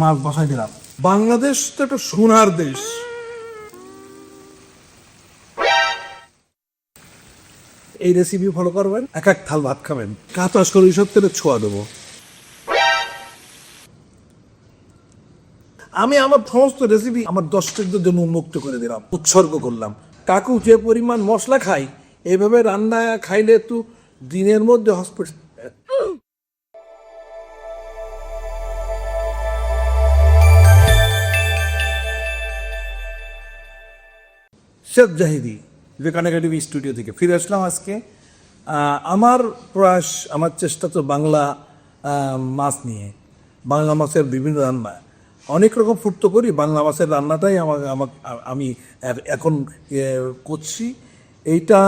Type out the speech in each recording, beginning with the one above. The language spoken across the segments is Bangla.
মাছ বসাই দিলাম। বাংলাদেশ তো একটা সোনার দেশ। এই রেসিপি ফলো করবেন, এক এক থাল ভাত খাবেন। কাঁচা সরিষার তেলে ছোঁয়া দেবো। আমি আমার সমস্ত রেসিপি আমার দর্শকদের জন্য উন্মুক্ত করে দিলাম, উৎসর্গ করলাম। কাকু যে পরিমাণ মশলা খাই এভাবে রান্না খাইলে একটু দিনের মধ্যে hospital Sheikh Zahidi Vivekananda TV studio থেকে ফিরে আসলাম আজকে। আমার প্রয়াস, আমার চেষ্টা তো বাংলা মাছ নিয়ে। বাংলা মাছের বিভিন্ন রান্না। অনেক রকম ফুড তো করি, বাংলা মাছের রান্নাটাই আমার আমার, আমি এখন করছি। এইটা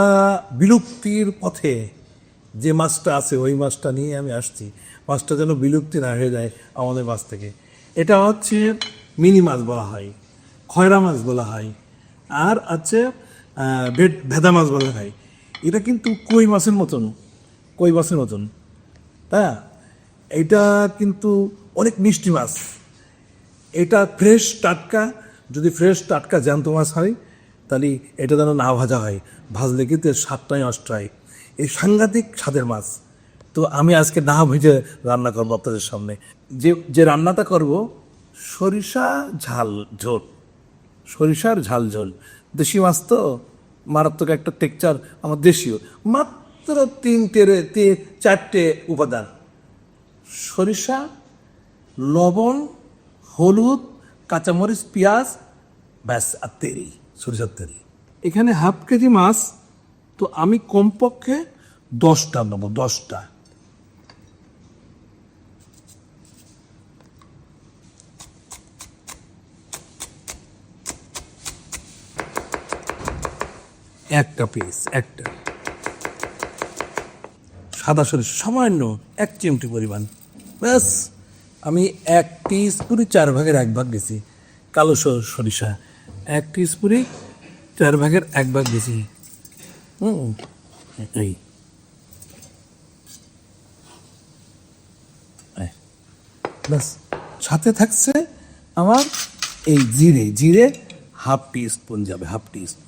বিলুপ্তির পথে যে মাছটা আছে, ওই মাছটা নিয়ে আমি আসছি। মাছটা যেন বিলুপ্তি না হয়ে যায় আমাদের মাছ থেকে। এটা হচ্ছে মিনি মাছ বলা হয়, খয়রা মাছ বলা হয়। আর আছে ভেদা মাছ বলা খাই এটা কিন্তু কই মাছের মতন? কই মাছের মতন? হ্যাঁ এটা কিন্তু অনেক মিষ্টি মাছ। এটা ফ্রেশ টাটকা, যদি ফ্রেশ টাটকা জ্যান্ত মাছ হয়, তাহলে এটা যেন না ভাজা হয়। ভাজলে কিন্তু স্বাদটাই নষ্ট এই সাংঘাতিক স্বাদের মাছ। তো আমি আজকে না ভেজে রান্না করব আপনাদের সামনে। যে যে রান্নাটা করব, সরিষা ঝাল, ঝোল। সরিষার ঝাল ঝোল দেশি মাছ তো মারাত্মক একটা টেকচার আমার দেশীয়। মাত্র তিনটে রে- তি- চারটে উপাদান। সরিষা, লবণ, হলুদ, কাঁচামরিচ, পেঁয়াজ, ব্যাস, আর তেরি সরিষার তেরি এখানে হাফ কেজি মাছ, তো আমি কমপক্ষে দশটা নেব, দশটা। একটা পিস একটা। সাদা সরিষা, সামান্য এক চিমটি পরিমাণ। ব্যাস, আমি এক স্পুরি চার ভাগের এক ভাগ গেছি কালো সরিষা। এক স্পুরি চার ভাগের এক ভাগ গেছি হুম, এই। ব্যাস, সাথে থাকছে আমার এই জিরে। জিরে হাফ টি স্পুন যাবে, হাফ টি স্পুন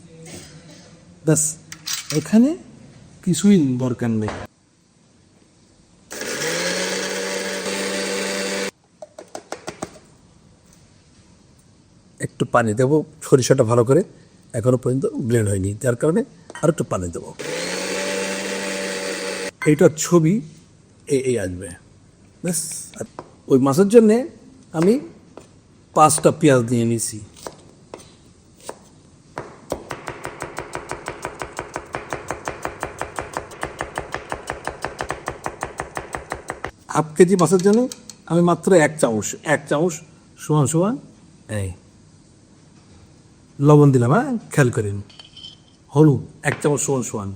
ব্যাস, এখানে কিছুই দরকার নেই। একটু পানি দেবো, সরিষাটা ভালো করে এখনও পর্যন্ত ব্লেন্ড হয়নি, যার কারণে আর একটু পানি দেবো। এইটার ছবি এই এই আসবে। ব্যাস ওই মাছের জন্যে আমি পাঁচটা পেঁয়াজ নিয়ে নিছি হাফ কেজি মাছের জন্য আমি মাত্র এক চামচ এক চামচ সমান সমান এই, লবণ দিলাম হ্যাঁ খেয়াল করেন, হলুদ, এক চামচ সমান সমান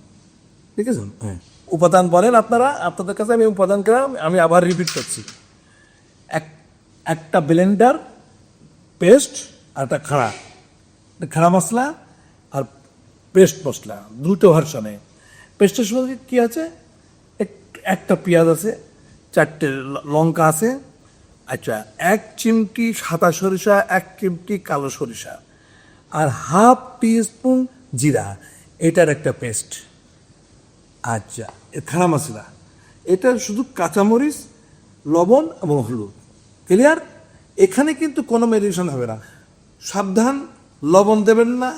ঠিক আছে? হ্যাঁ উপাদান বলেন আপনারা, আপনাদের কাছে আমি উপাদান করলাম আমি আবার রিপিট করছি। এক, একটা ব্লেন্ডার পেস্ট আর একটা খাড়া। খাড়া মশলা আর পেস্ট মশলা, দুটো ভার্সনে পেস্টের সঙ্গে কী আছে? এক- একটা পেঁয়াজ আছে চারটে লঙ্কা আছে। আচ্ছা এক চিমটি সাদা সরিষা, এক চিমটি কালো সরিষা আর হাফ টি স্পুন জিরা। এটার একটা পেস্ট। আচ্ছা খাড়া মশলা। এটা শুধু কাঁচামরিচ, লবণ এবং হলুদ। ক্লিয়ার? এখানে কিন্তু কোনো মেডিসিন হবে না। সাবধান, লবণ দেবেন না,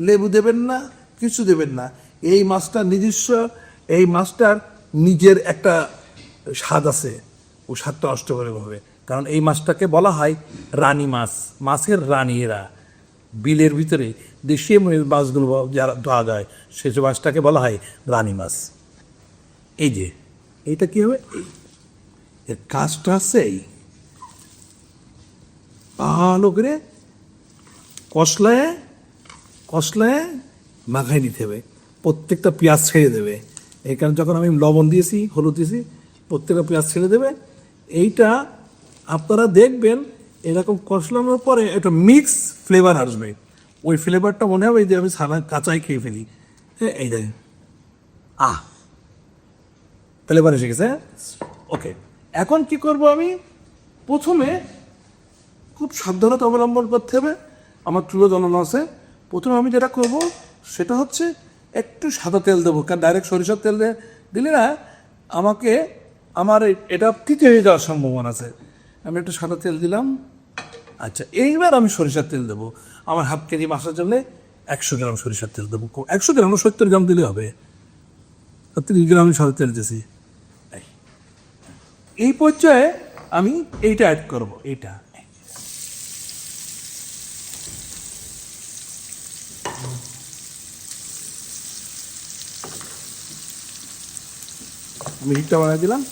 লেবু দেবেন না, কিছু দেবেন না। এই মাছটা নিজস্ব, এই মাছটার নিজের একটা স্বাদ আছে, ও স্বাদটা নষ্ট করে হবে। কারণ এই মাছটাকে বলা হয় রানী মাছ, মাছের রানী এরা বিলের ভিতরে দেশীয় মাছগুলো যারা ধোয়া যায় সেসব মাছটাকে বলা হয় রানী মাছ। এই যে, এইটা কি হবে? এর কাজটা আছে এই। ভালো করে কষলায় কষলায় মাখাই দিতে হবে। প্রত্যেকটা পেঁয়াজ ছেড়ে দেবে। এই কারণে যখন আমি লবণ দিয়েছি, হলুদ দিয়েছি প্রত্যেকটা পেঁয়াজ ছেড়ে দেবে। এইটা আপনারা দেখবেন, এরকম কষলানোর পরে একটা মিক্স ফ্লেভার আসবে। ওই ফ্লেভারটা মনে হবে যে আমি সারা কাঁচাই খেয়ে ফেলি। হ্যাঁ এই দেখেন আহ! ফ্লেভার এসে গেছে ওকে এখন কি করব আমি? প্রথমে খুব সাবধানতা অবলম্বন করতে হবে। আমার চুলো জ্বলানো আছে। প্রথমে আমি যেটা করব, সেটা হচ্ছে একটু সাদা তেল দেবো। কারণ ডাইরেক্ট সরিষার তেল দিলে না, আমাকে আমার এটা তিতে হয়ে যাওয়ার সম্ভাবনা আছে। আমি একটু সাদা তেল দিলাম। আচ্ছা এইবার আমি সরিষার তেল দেবো। আমার হাফ কেজি মাছের জন্য একশো গ্রাম সরিষার তেল দেবো। একশো গ্রাম সত্তর গ্রাম দিলে হবে। তিরিশ গ্রাম আমি সাদা তেল দিয়েছি। এই। পর্যায়ে আমি এইটা অ্যাড করব, এইটা। আমি হিটটা বানাই দিলাম।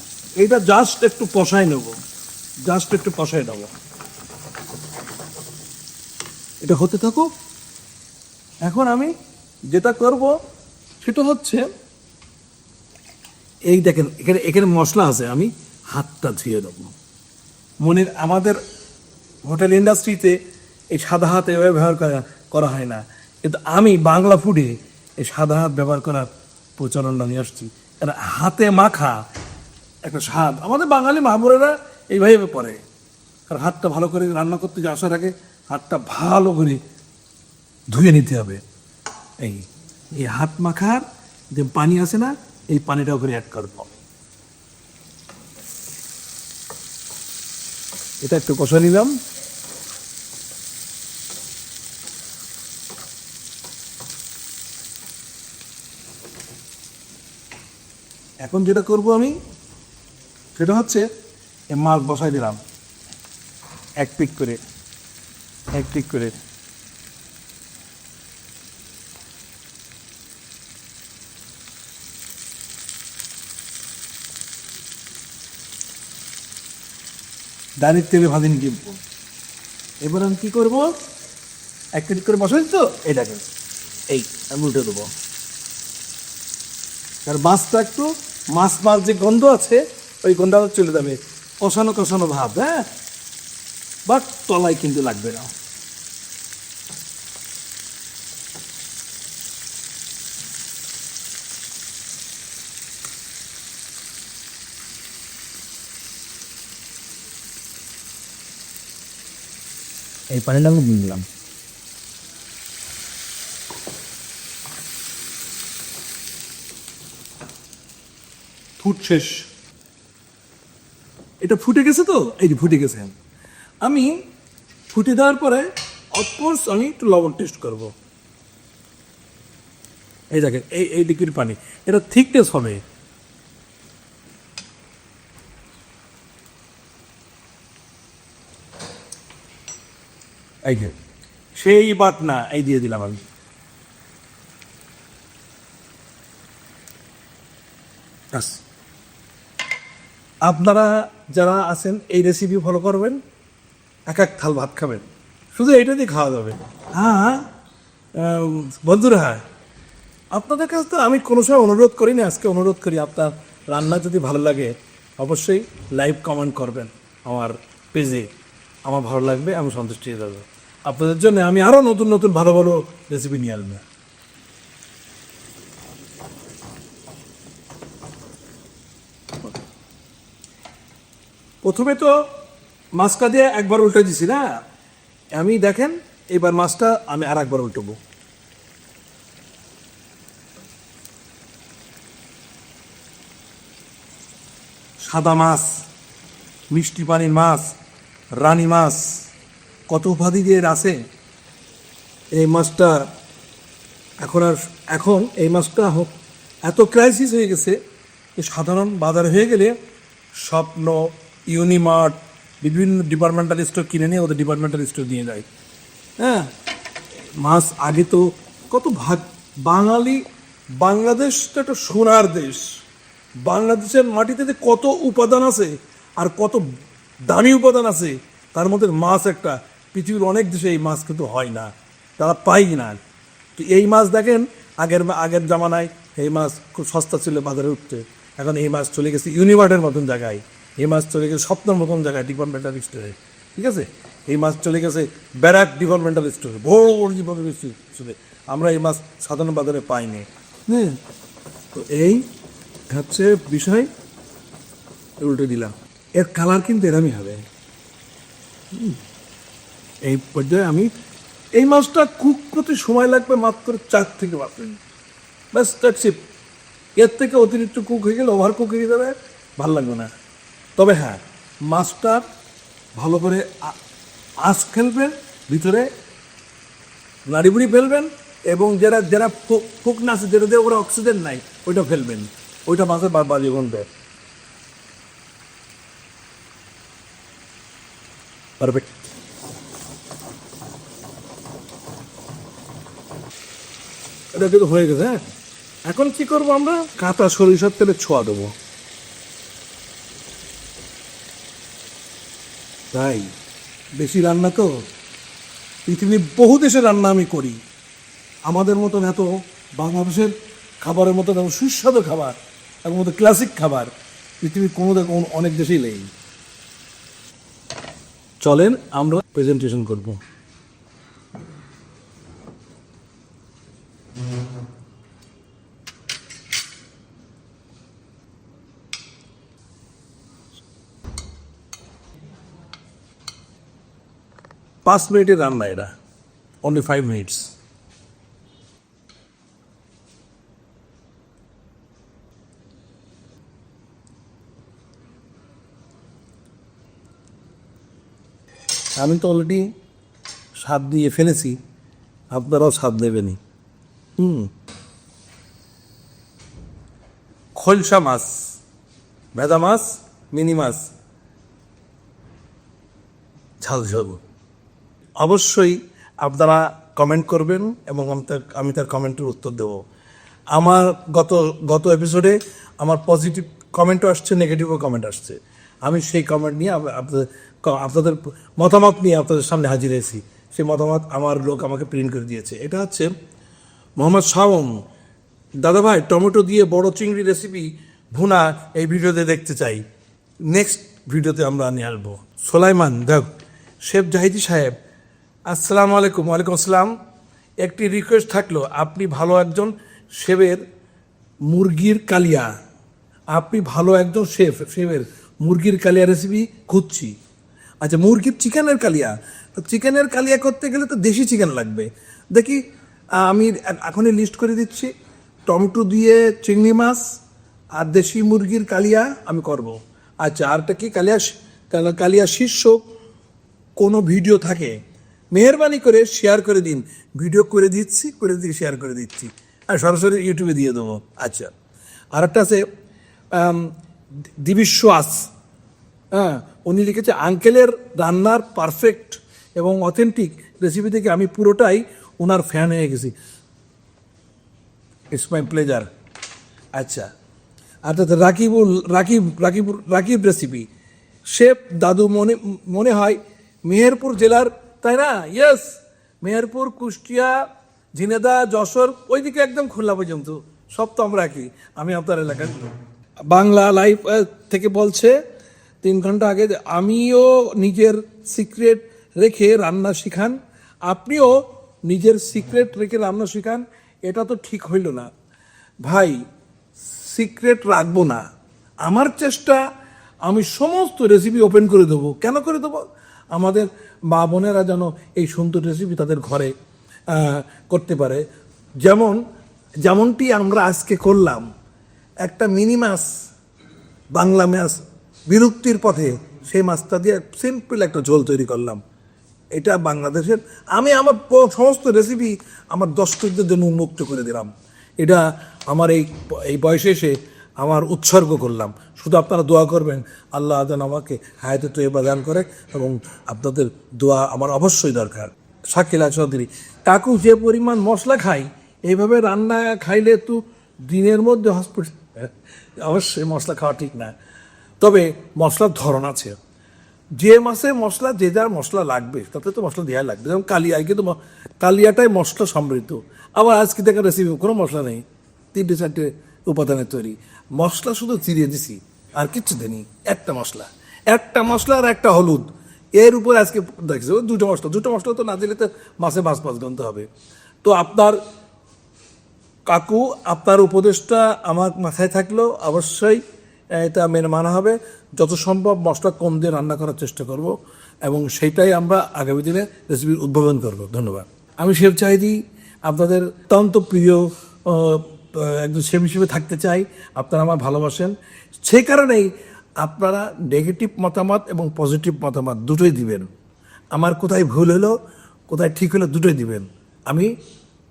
এইটা জাস্ট একটু কষাই নেব। জাস্ট একটু কষাই নেব। এটা হতে থাকুক। এখন আমি যেটা করব, সেটা হচ্ছে, এই দেখেন, এখানে এখানে মশলা আছে, আমি হাতটা ধুয়ে দেবো মনের, আমাদের হোটেল ইন্ডাস্ট্রিতে এই সাদা হাত এভাবে ব্যবহার করা হয় না। কিন্তু আমি বাংলা ফুডে এই সাদা হাত ব্যবহার করার প্রচলনটা নিয়ে আসছি। হাতে মাখা একটা স্বাদ আমাদের বাঙালি মাহবুরেরা এইভাবে পরে আর হাতটা ভালো করে রান্না করতে যে আসার আগে, হাতটা ভালো করে ধুয়ে নিতে হবে। এই এই হাত মাখার যে পানি আছে না, এই পানিটা ওখানে অ্যাড করব। এটা একটু কষা নিলাম। এখন যেটা করব আমি সেটা হচ্ছে মাছ বসাই দিলাম। এক পিক করে, এক পিক করে। ডাইরেক্ট তেলে ভাজিনি কিন্তু এবার আমি কি করব? এক কেজি করে বসাই তো দেখেন এই, আমি উল্টে দেবো। আর মাছটা একটু মাছ মাছ যে গন্ধ আছে ওই গন্ধটা চলে যাবে। কষানো কষানো ভাব হ্যাঁ? বাট তলায় কিন্তু লাগবে না। এই পানিটা আমি দিলাম ফুট শেষ। এটা ফুটে গেছে তো? এই যে ফুটে গেছে। আমি ফুটে দেওয়ার পরে অফকোর্স আমি একটু লবণ টেস্ট করব। এই দেখেন, এই এই লিকুইড পানি, এটা থিকনেস হবে। সেই বাট না এই দিয়ে দিলাম আমি। আপনারা যারা আছেন, এই রেসিপি ফলো করবেন, এক এক থাল ভাত খাবেন। শুধু এইটা দিয়ে খাওয়া যাবে। হ্যাঁ বন্ধুরা, আপনাদের কাছে তো আমি কোনো সময় অনুরোধ করি না, আজকে অনুরোধ করি আপনার রান্না যদি ভালো লাগে, অবশ্যই লাইভ কমেন্ট করবেন আমার পেজে। আমার ভালো লাগবে, আমি সন্তুষ্টি হয়ে যাব। আপনাদের জন্য আমি আরও নতুন নতুন ভালো ভালো রেসিপি নিয়ে আসব। প্রথমে তো মাছটা দিয়ে একবার উল্টে দিছি না? আমি দেখেন, এবার মাছটা আমি আর একবার উল্টবো। সাদা মাছ, মিষ্টি পানির মাছ, রানী মাছ, কত উপাধি দিয়ে আছে? এই মাছটা এখন আর, এখন এই মাছটা হ- এত ক্রাইসিস হয়ে গেছে সাধারণ বাজারে হয়ে গেলে স্বপ্ন ইউনিমার্ট বিভিন্ন ডিপার্টমেন্টাল স্টোর কিনে নিয়ে ওদের ডিপার্টমেন্টাল স্টোর নিয়ে যায়। হ্যাঁ? মাছ আগে তো কত ভাগ বাঙালি বাংলাদেশ তো একটা সোনার দেশ। বাংলাদেশের মাটিতে যে কত উপাদান আছে আর কত দামি উপাদান আছে, তার মধ্যে মাছ একটা। পৃথিবীর অনেক দেশে এই মাছ কিন্তু হয় না। তারা পাই না তো এই মাছ দেখেন, আগের আগের জামানায় এই মাছ খুব সস্তা ছিল বাজারে উঠতে। এখন এই মাছ চলে গেছে ইউনিভার্টের মতন জায়গায়। এই মাছ চলে গেছে স্বপ্নের মতন জায়গায় ডিপার্টমেন্টাল স্টোরে ঠিক আছে? এই মাছ চলে গেছে ব্যারাক ডিপার্টমেন্টাল স্টোরে বড় বড় ডিপার্টমেন্টাল আমরা এই মাছ সাধারণ বাজারে পাইনি। হ্যাঁ? তো এই হচ্ছে বিষয়, উল্টে দিলাম। এর কালার কিন্তু এরমই হবে। এই পর্যায়ে আমি, এই মাছটা কুক করতে সময় লাগবে মাত্র চার থেকে পাঁচ ব্যাস এর থেকে অতিরিক্ত কুক হয়ে গেলে ওভার কুক হয়ে যাবে, ভালো লাগবে না। তবে হ্যাঁ মাছটা ভালো করে আ- আঁচ ফেলবেন, ভিতরে নাড়িবুড়ি ফেলবেন এবং যারা যারা ফোক আছে, যেটা দিয়ে ওরা অক্সিজেন নাই, ওইটা ফেলবেন। ওইটা মাছের বাজে গন্ধ পারফেক্ট এটা কিন্তু হয়ে গেছে হ্যাঁ? এখন কি করব আমরা? কাঁচা সরিষার তেলে ছোঁয়া দেবো। তাই বেশি রান্না তো? পৃথিবীর বহু দেশে রান্না আমি করি। আমাদের মতন এত বাংলাদেশের খাবারের মতন এত সুস্বাদু খাবার এবং মতো ক্লাসিক খাবার পৃথিবীর কোনো অনেক দেশেই নেই। চলেন আমরা প্রেজেন্টেশন করব। পাঁচ মিনিটের রান্না এটা। অনলি ফাইভ মিনিটস আমি তো অলরেডি স্বাদ দিয়ে ফেলেছি। আপনারাও স্বাদ দেবেনি হুম। খলসা মাছ। ভেদা মাছ, মিনি মাছ। ঝাল ঝাল। অবশ্যই আপনারা কমেন্ট করবেন এবং আমি তার আমি তার কমেন্টের উত্তর দেব। আমার গত গত এপিসোডে আমার পজিটিভ কমেন্টও আসছে নেগেটিভও কমেন্ট আসছে। আমি সেই কমেন্ট নিয়ে আপনাদের আপনাদের মতামত নিয়ে আপনাদের সামনে হাজির হয়েছি। সেই মতামত আমার লোক আমাকে প্রিন্ট করে দিয়েছে। এটা হচ্ছে মোহাম্মদ শাওম দাদা ভাই টমেটো দিয়ে বড় চিংড়ি রেসিপি ভুনা, এই ভিডিওতে দেখতে চাই। নেক্সট ভিডিওতে আমরা নিয়ে আসব। সোলাইমান, দেখ, শেফ জাহিদি সাহেব আসসালামু আলাইকুম, ওয়ালাইকুম আসসালাম। একটি রিকোয়েস্ট থাকল, আপনি ভালো একজন শেফের মুরগির কালিয়া। আপনি ভালো একজন শেফ শেফের মুরগির কালিয়া রেসিপি খুঁজছি। আচ্ছা মুরগির চিকেনের কালিয়া। তো চিকেনের কালিয়া করতে গেলে তো দেশি চিকেন লাগবে। দেখি আমি এখনই লিস্ট করে দিচ্ছি। টমেটো দিয়ে চিংড়ি মাছ আর দেশি মুরগির কালিয়া আমি করব। আচ্ছা আরটা কি কালিয়া কালিয়া শীর্ষ কোনো ভিডিও থাকে? মেহরবানি করে শেয়ার করে দিন। ভিডিও করে দিচ্ছি, করে দিয়ে শেয়ার করে দিচ্ছি। আর সরাসরি ইউটিউবে দিয়ে দেবো। আচ্ছা। আর একটা আছে দিবিশ্বাস হ্যাঁ উনি লিখেছে, আঙ্কেলের রান্নার পারফেক্ট এবং অথেন্টিক রেসিপি থেকে আমি পুরোটাই ওনার ফ্যান হয়ে গেছি। ইটস মাই প্লেজার আচ্ছা। অর্থাৎ রাকিবুল, রাকিব রাকিব রাকিব রেসিপি শেফ দাদু মনে মনে হয় মেহেরপুর জেলার তাই না? ইয়েস মেহেরপুর কুষ্টিয়া ঝিনেদা যশোর ওইদিকে একদম খুলনা পর্যন্ত। সব তো আমরা একই। আমি আপনার এলাকার বাংলা আহ, থেকে বলছে তিন ঘণ্টা আগে আমিও নিজের সিক্রেট রেখে রান্না শিখান। আপনিও নিজের সিক্রেট রেখে রান্না শিখান। এটা তো ঠিক হইল না। ভাই সিক্রেট রাখব না। আমার চেষ্টা আমি সমস্ত রেসিপি ওপেন করে দেবো। কেন করে দেবো? আমাদের মা বোনেরা যেন এই সুন্দর রেসিপি তাদের ঘরে করতে পারে। যেমন, যেমনটি আমরা আজকে করলাম, একটা মিনি মাছ, বাংলা মাছ বিলুপ্তির পথে সেই মাছটা দিয়ে সিম্পল একটা ঝোল তৈরি করলাম। এটা বাংলাদেশের, আমি আমার সমস্ত রেসিপি আমার দর্শকদের জন্য উন্মুক্ত করে দিলাম। এটা আমার এই এই বয়সে এসে আমার উৎসর্গ করলাম। শুধু আপনারা দোয়া করবেন, আল্লাহ আদান আমাকে হায়াতে তো এবার দান করে এবং আপনাদের দোয়া আমার অবশ্যই দরকার। শাকিলা চৌধুরী, কাকু যে পরিমাণ মশলা খাই এইভাবে রান্না খাইলে তো দিনের মধ্যে হসপিটাল অবশ্যই মশলা খাওয়া ঠিক না। তবে মশলার ধরন আছে। যে মাসে মশলা, যে যার মশলা লাগবে, তাতে তো মশলা দেওয়া লাগবে। যেমন কালিয়ায় কিন্তু কালিয়াটাই মশলা সমৃদ্ধ। আবার আজকে দেখা রেসিপি কোনো মশলা নেই। তিনটে, চারটে উপাদানের তৈরি। মশলা শুধু চিরিয়ে দিছি, আর কিচ্ছু দেনি একটা মশলা। একটা মশলা আর একটা হলুদ। এর উপরে আজকে দেখছি, দুটো মশলা। দুটো মশলা তো না দিলে তো মাসে মাছ মাছ গন্ত হবে। তো আপনার কাকু, আপনার উপদেশটা আমার মাথায় থাকলেও অবশ্যই এটা মেনে মানা হবে। যত সম্ভব মশলা কম দিয়ে রান্না করার চেষ্টা করব এবং সেটাই আমরা আগামী দিনে রেসিপির উদ্ভাবন করব। ধন্যবাদ। আমি শেফ চাহিদি, আপনাদের অত্যন্ত প্রিয় একজন সেম হিসেবে থাকতে চাই, আপনারা আমার ভালোবাসেন। সে কারণেই আপনারা নেগেটিভ মতামত এবং পজিটিভ মতামত দুটোই দিবেন। আমার কোথায় ভুল হলো, কোথায় ঠিক হলো দুটোই দিবেন। আমি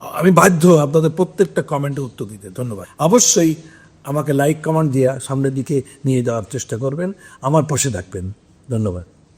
আমি বাধ্য আপনাদের প্রত্যেকটা কমেন্টে উত্তর দিতে। ধন্যবাদ। অবশ্যই আমাকে লাইক কমেন্ট দিয়ে সামনের দিকে নিয়ে যাওয়ার চেষ্টা করবেন। আমার পাশে থাকবেন। ধন্যবাদ।